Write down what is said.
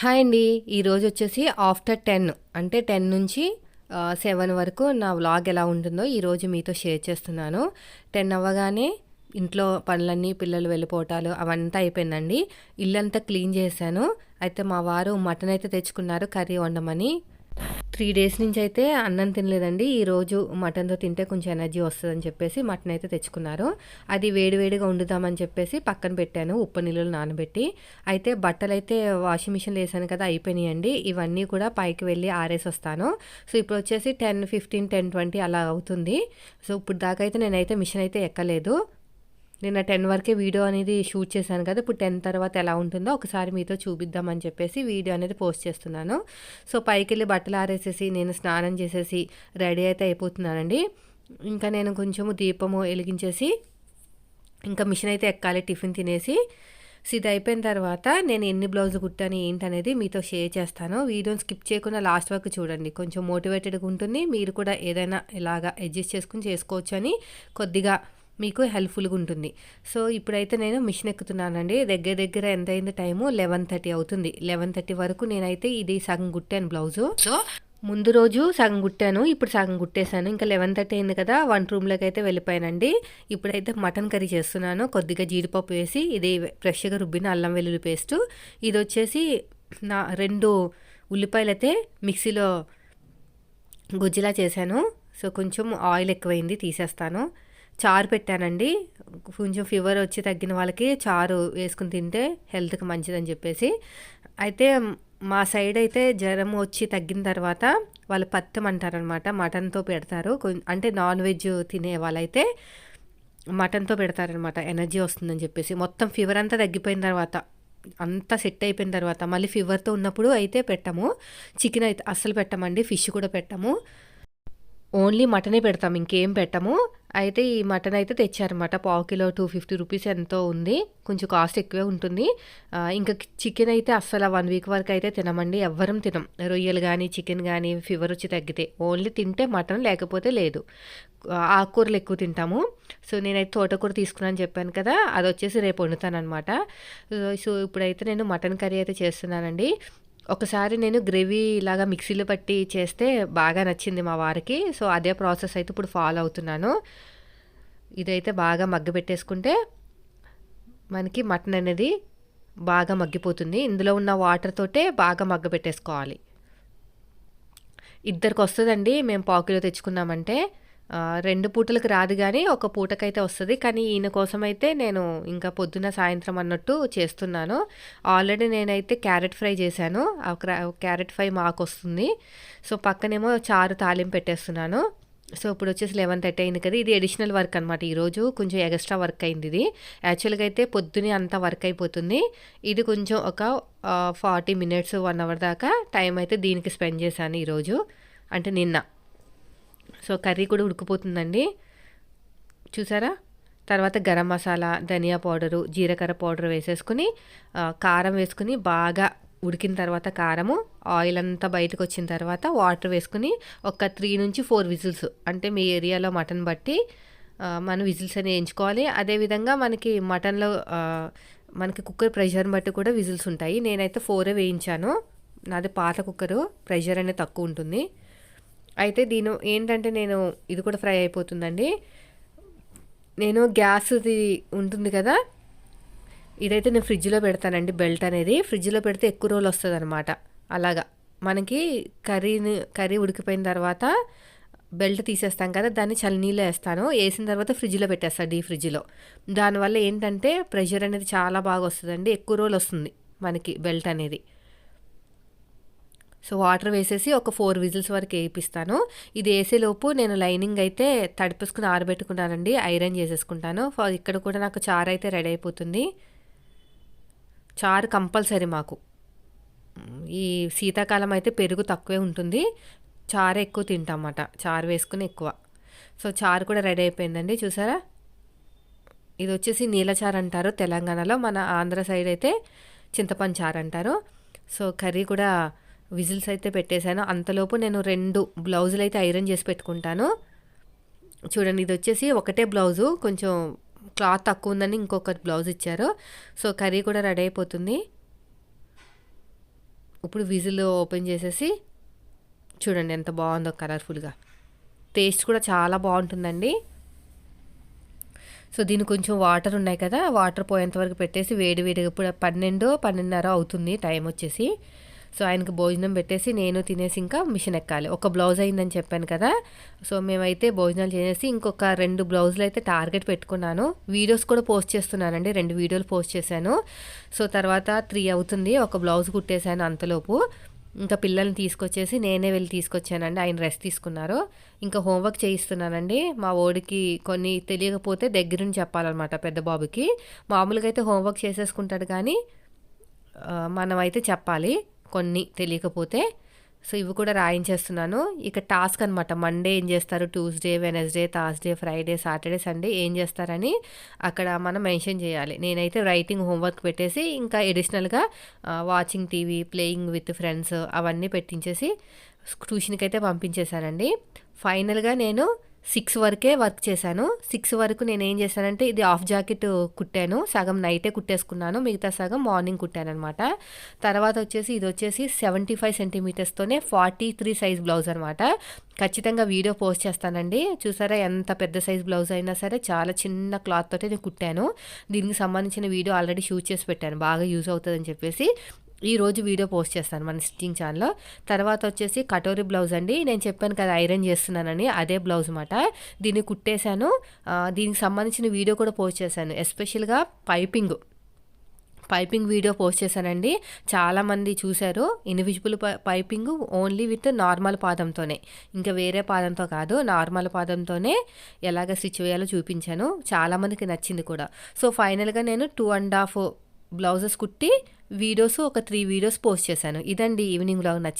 Hi అండి. ఈరోజు వచ్చేసి ఆఫ్టర్ టెన్ అంటే టెన్ నుంచి సెవెన్ వరకు నా వ్లాగ్ ఎలా ఉంటుందో ఈరోజు మీతో షేర్ చేస్తున్నాను. టెన్ అవ్వగానే ఇంట్లో పనులన్నీ పిల్లలు వెళ్ళిపోవటాలు అవంతా అయిపోయిందండి. ఇల్లంతా క్లీన్ చేశాను. అయితే మా వారు మటన్ అయితే తెచ్చుకున్నారు కర్రీ వండమని. త్రీ డేస్ నుంచి అయితే అన్నం తినలేదండి. ఈరోజు మటన్తో తింటే కొంచెం ఎనర్జీ వస్తుందని చెప్పేసి మటన్ అయితే తెచ్చుకున్నారు. అది వేడివేడిగా వండుదామని చెప్పేసి పక్కన పెట్టాను ఉప్పు నీళ్ళు నానబెట్టి. అయితే బట్టలు అయితే వాషింగ్ మిషన్లో వేసాను కదా అయిపోయినాయండి. ఇవన్నీ కూడా పైకి వెళ్ళి ఆరేసి వస్తాను సో ఇప్పుడు వచ్చేసి టెన్ ఫిఫ్టీన్ టెన్ ట్వంటీ అలా అవుతుంది. సో ఇప్పుడు దాకా అయితే నేనైతే మిషన్ అయితే ఎక్కలేదు. నిన్న టెన్ వరకే వీడియో అనేది షూట్ చేశాను కదా ఇప్పుడు టెన్ తర్వాత ఎలా ఉంటుందో ఒకసారి మీతో చూపిద్దామని చెప్పేసి వీడియో అనేది పోస్ట్ చేస్తున్నాను. సో పైకి వెళ్ళి బట్టలు ఆరేసేసి నేను స్నానం చేసేసి రెడీ అయితే అయిపోతున్నానండి. ఇంకా నేను కొంచెము దీపము వెలిగించేసి ఇంకా మిషన్ అయితే ఎక్కాలి టిఫిన్ తినేసి. సో ఇది అయిపోయిన తర్వాత నేను ఎన్ని బ్లౌజ్ కుట్టాను ఏంటనేది మీతో షేర్ చేస్తాను. వీడియోని స్కిప్ చేయకుండా లాస్ట్ వరకు చూడండి. కొంచెం మోటివేటెడ్గా ఉంటుంది. మీరు కూడా ఏదైనా ఇలాగా అడ్జస్ట్ చేసుకుని చేసుకోవచ్చు అని కొద్దిగా మీకు హెల్ప్ఫుల్గా ఉంటుంది. సో ఇప్పుడైతే నేను మిషన్ ఎక్కుతున్నానండి. దగ్గర దగ్గర ఎంత అయింది టైము? లెవెన్ థర్టీ అవుతుంది. లెవెన్ థర్టీ వరకు నేనైతే ఇది సగం కుట్టాను బ్లౌజు. సో ముందు రోజు సగం కుట్టాను ఇప్పుడు సగం కుట్టేశాను. ఇంకా లెవెన్ థర్టీ అయింది కదా వన్ రూమ్లోకి అయితే వెళ్ళిపోయానండి. ఇప్పుడైతే మటన్ కర్రీ చేస్తున్నాను. కొద్దిగా జీడిపప్పు వేసి ఇది ఫ్రెష్గా రుబ్బిన అల్లం వెల్లుల్లి పేస్టు. ఇది వచ్చేసి నా రెండు ఉల్లిపాయలు అయితే మిక్సీలో గుజ్జులా చేశాను. సో కొంచెం ఆయిల్ ఎక్కువైంది తీసేస్తాను. చారు పెట్టానండి. కొంచెం ఫీవర్ వచ్చి తగ్గిన వాళ్ళకి చారు వేసుకుని తింటే హెల్త్కి మంచిదని చెప్పేసి. అయితే మా సైడ్ అయితే జ్వరం వచ్చి తగ్గిన తర్వాత వాళ్ళు పత్తం అంటారనమాట మటన్తో పెడతారు. అంటే నాన్ వెజ్ తినే వాళ్ళైతే మటన్తో పెడతారనమాట ఎనర్జీ వస్తుందని చెప్పేసి. మొత్తం ఫీవర్ అంతా తగ్గిపోయిన తర్వాత అంతా సెట్ అయిపోయిన తర్వాత మళ్ళీ ఫీవర్తో ఉన్నప్పుడు అయితే పెట్టము. చికెన్ అయితే అస్సలు పెట్టమండి. ఫిష్ కూడా పెట్టము. ఓన్లీ మటనే పెడతాం ఇంకేం పెట్టము. అయితే ఈ మటన్ అయితే తెచ్చారనమాట పావు కిలో టూ ఫిఫ్టీ రూపీస్ ఎంతో ఉంది. కొంచెం కాస్ట్ ఎక్కువే ఉంటుంది. ఇంకా చికెన్ అయితే అస్సలు వన్ వీక్ వరకు అయితే తినమండి. ఎవ్వరం తినం. రొయ్యలు కానీ చికెన్ కానీ ఫీవర్ వచ్చి తగ్గితే. ఓన్లీ తింటే మటన్ లేకపోతే లేదు. ఆకుకూరలు ఎక్కువ తింటాము. సో నేనైతే తోటకూర తీసుకున్నాను చెప్పాను కదా అది వచ్చేసి రేపు వండుతాను అనమాట సో ఇప్పుడైతే నేను మటన్ కర్రీ అయితే చేస్తున్నానండి. ఒకసారి నేను గ్రేవీ ఇలాగా మిక్సీలో పట్టి చేస్తే బాగా నచ్చింది మా వారికి. సో అదే ప్రాసెస్ అయితే ఇప్పుడు ఫాలో అవుతున్నాను. ఇదైతే బాగా మగ్గ పెట్టేసుకుంటే మనకి మటన్ అనేది బాగా మగ్గిపోతుంది. ఇందులో ఉన్న వాటర్ తోటే బాగా మగ్గ పెట్టేసుకోవాలి. ఇద్దరికి వస్తుందండి. మేము పావుకిలో తెచ్చుకున్నామంటే రెండు పూటలకు రాదు కానీ ఒక పూటకైతే వస్తుంది. కానీ ఈయన కోసం అయితే నేను ఇంకా పొద్దున్న సాయంత్రం అన్నట్టు చేస్తున్నాను. ఆల్రెడీ నేనైతే క్యారెట్ ఫ్రై చేశాను. ఆ క్యారెట్ ఫ్రై మాకు వస్తుంది సో పక్కనేమో చారు తాలింపు పెట్టేస్తున్నాను. సో ఇప్పుడు వచ్చేసి లెవెన్ థర్టీ అయింది కదా ఇది అడిషనల్ వర్క్ అనమాట ఈరోజు కొంచెం ఎక్స్ట్రా వర్క్ అయింది ఇది. యాక్చువల్గా అయితే పొద్దునే అంతా వర్క్ అయిపోతుంది. ఇది కొంచెం ఒక ఫార్టీ మినిట్స్ వన్ అవర్ దాకా టైం అయితే దీనికి స్పెండ్ చేశాను ఈరోజు అంటే నిన్న. సో కర్రీ కూడా ఉడికిపోతుందండి. చూసారా? తర్వాత గరం మసాలా ధనియా పౌడరు జీలకర్ర పౌడర్ వేసేసుకుని కారం వేసుకుని బాగా ఉడికిన తర్వాత కారము ఆయిల్ అంతా బయటకు వచ్చిన తర్వాత వాటర్ వేసుకుని ఒక త్రీ నుంచి ఫోర్ విజిల్స్ అంటే మీ ఏరియాలో మటన్ బట్టి మనం విజిల్స్ అని వేయించుకోవాలి. అదేవిధంగా మనకి మటన్లో మనకి కుక్కర్ ప్రెషర్ని బట్టి కూడా విజిల్స్ ఉంటాయి. నేనైతే ఫోరే వేయించాను. నాది పాత కుక్కరు ప్రెషర్ అనేది తక్కువ ఉంటుంది. అయితే దీని ఏంటంటే నేను ఇది కూడా ఫ్రై అయిపోతుందండి. నేను గ్యాస్ది ఉంటుంది కదా ఇదైతే నేను ఫ్రిడ్జ్లో పెడతానండి బెల్ట్ అనేది. ఫ్రిడ్జ్లో పెడితే ఎక్కువ రోజులు వస్తుంది అనమాట అలాగా. మనకి కర్రీని కర్రీ ఉడికిపోయిన తర్వాత బెల్ట్ తీసేస్తాం కదా దాన్ని చల్లనీళ్ళు వేస్తాను. వేసిన తర్వాత ఫ్రిడ్జ్లో పెట్టేస్తాను డీ ఫ్రిడ్జ్లో. దానివల్ల ఏంటంటే ప్రెషర్ అనేది చాలా బాగా వస్తుందండి. ఎక్కువ రోజులు వస్తుంది మనకి బెల్ట్ అనేది. సో వాటర్ వేసేసి ఒక ఫోర్ విజిల్స్ వరకు వేయిస్తాను ఇది వేసేలోపు నేను లైనింగ్ అయితే తడిపేసుకుని ఆరబెట్టుకున్నానండి ఐరన్ చేసేసుకుంటాను. ఇక్కడ కూడా నాకు చారు అయితే రెడీ అయిపోతుంది. చారు కంపల్సరీ మాకు. ఈ శీతాకాలం అయితే పెరుగు తక్కువే ఉంటుంది. చారు ఎక్కువ తింటామన్నమాట. చారు వేసుకుని ఎక్కువ. సో చారు కూడా రెడీ అయిపోయిందండి. చూసారా? ఇది వచ్చేసి నీలచారు అంటారు తెలంగాణలో. మన ఆంధ్ర సైడ్ అయితే చింతపండు చారు అంటారు. సో కర్రీ కూడా విజిల్స్ అయితే పెట్టేశాను. అంతలోపు నేను రెండు బ్లౌజులు అయితే ఐరన్ చేసి పెట్టుకుంటాను. చూడండి ఇది వచ్చేసి ఒకటే బ్లౌజు. కొంచెం క్లాత్ తక్కువ ఉందని ఇంకొక బ్లౌజ్ ఇచ్చారు. సో కర్రీ కూడా రెడీ అయిపోతుంది. ఇప్పుడు విజిల్ ఓపెన్ చేసేసి చూడండి ఎంత బాగుందో కలర్ఫుల్గా. టేస్ట్ కూడా చాలా బాగుంటుందండి. సో దీని కొంచెం వాటర్ ఉన్నాయి కదా వాటర్ పోయేంత వరకు పెట్టేసి వేడి వేడిగా ఇప్పుడు పన్నెండు పన్నెండున్నర అవుతుంది టైం వచ్చేసి. సో ఆయనకి భోజనం పెట్టేసి నేను తినేసి ఇంకా మిషన్ ఎక్కాలి. ఒక బ్లౌజ్ అయిందని చెప్పాను కదా. సో మేమైతే భోజనాలు చేసేసి ఇంకొక రెండు బ్లౌజులు అయితే టార్గెట్ పెట్టుకున్నాను. వీడియోస్ కూడా పోస్ట్ చేస్తున్నానండి. రెండు వీడియోలు పోస్ట్ చేశాను. సో తర్వాత త్రీ అవుతుంది. ఒక బ్లౌజ్ కుట్టేశాను అంతలోపు. ఇంకా పిల్లల్ని తీసుకొచ్చేసి నేనే వెళ్ళి తీసుకొచ్చానండి. ఆయన రెస్ట్ తీసుకున్నారు. ఇంకా హోంవర్క్ చేయిస్తున్నానండి. మా ఓడికి కొన్ని తెలియకపోతే దగ్గరుండి చెప్పాలన్నమాట పెద్ద బాబుకి. మామూలుగా అయితే హోంవర్క్ చేసేసుకుంటాడు కానీ మనమైతే చెప్పాలి. కొన్ని తెలియకపోతే సో ఇవి కూడా రాయించేస్తున్నాను. ఇక టాస్క్ అనమాట మండే ఏం చేస్తారు? Tuesday Wednesday Thursday Friday Saturday Sunday ఏం చేస్తారని అక్కడ మనం మెన్షన్ చేయాలి. నేనైతే రైటింగ్ హోంవర్క్ పెట్టేసి ఇంకా ఎడిషనల్గా watching TV playing with friends అవన్నీ పెట్టించేసి ట్యూషన్కి అయితే పంపించేశానండి. ఫైనల్గా నేను సిక్స్ వరకే వర్క్ చేశాను. సిక్స్ వరకు నేను ఏం చేశానంటే ఇది హాఫ్ జాకెట్ కుట్టాను. సగం నైటే కుట్టేసుకున్నాను. మిగతా సగం మార్నింగ్ కుట్టాను అనమాట తర్వాత వచ్చేసి ఇది వచ్చేసి సెవెంటీ ఫైవ్ సెంటీమీటర్స్తోనే ఫార్టీ త్రీ సైజ్ బ్లౌజ్ అనమాట ఖచ్చితంగా వీడియో పోస్ట్ చేస్తానండి. చూసారా ఎంత పెద్ద సైజ్ బ్లౌజ్ అయినా సరే చాలా చిన్న క్లాత్ తోటి నేను కుట్టాను. దీనికి సంబంధించిన వీడియో ఆల్రెడీ షూట్ చేసి పెట్టాను. బాగా యూజ్ అవుతుందని చెప్పేసి. ఈ రోజు వీడియో పోస్ట్ చేస్తాను మన స్టిచ్చింగ్ ఛానల్లో. తర్వాత వచ్చేసి కటోరీ బ్లౌజ్ అండి. నేను చెప్పాను కదా ఐరన్ చేస్తున్నానని అదే బ్లౌజ్ అనమాట దీన్ని కుట్టేశాను. దీనికి సంబంధించిన వీడియో కూడా పోస్ట్ చేశాను. ఎస్పెషల్గా పైపింగ్. పైపింగ్ వీడియో పోస్ట్ చేశానండి. చాలామంది చూశారు. Invisible piping only with normal పాదంతోనే. ఇంకా వేరే పాదంతో కాదు నార్మల్ పాదంతోనే ఎలాగ స్టిచ్ వేయాలో చూపించాను. చాలామందికి నచ్చింది కూడా. సో ఫైనల్గా నేను టూ అండ్ హాఫ్ బ్లౌజెస్ కుట్టి వీడియోస్ ఒక త్రీ వీడియోస్ పోస్ట్ చేశాను. ఇదండి ఈవినింగ్ బ్లాగ్ నచ్చితే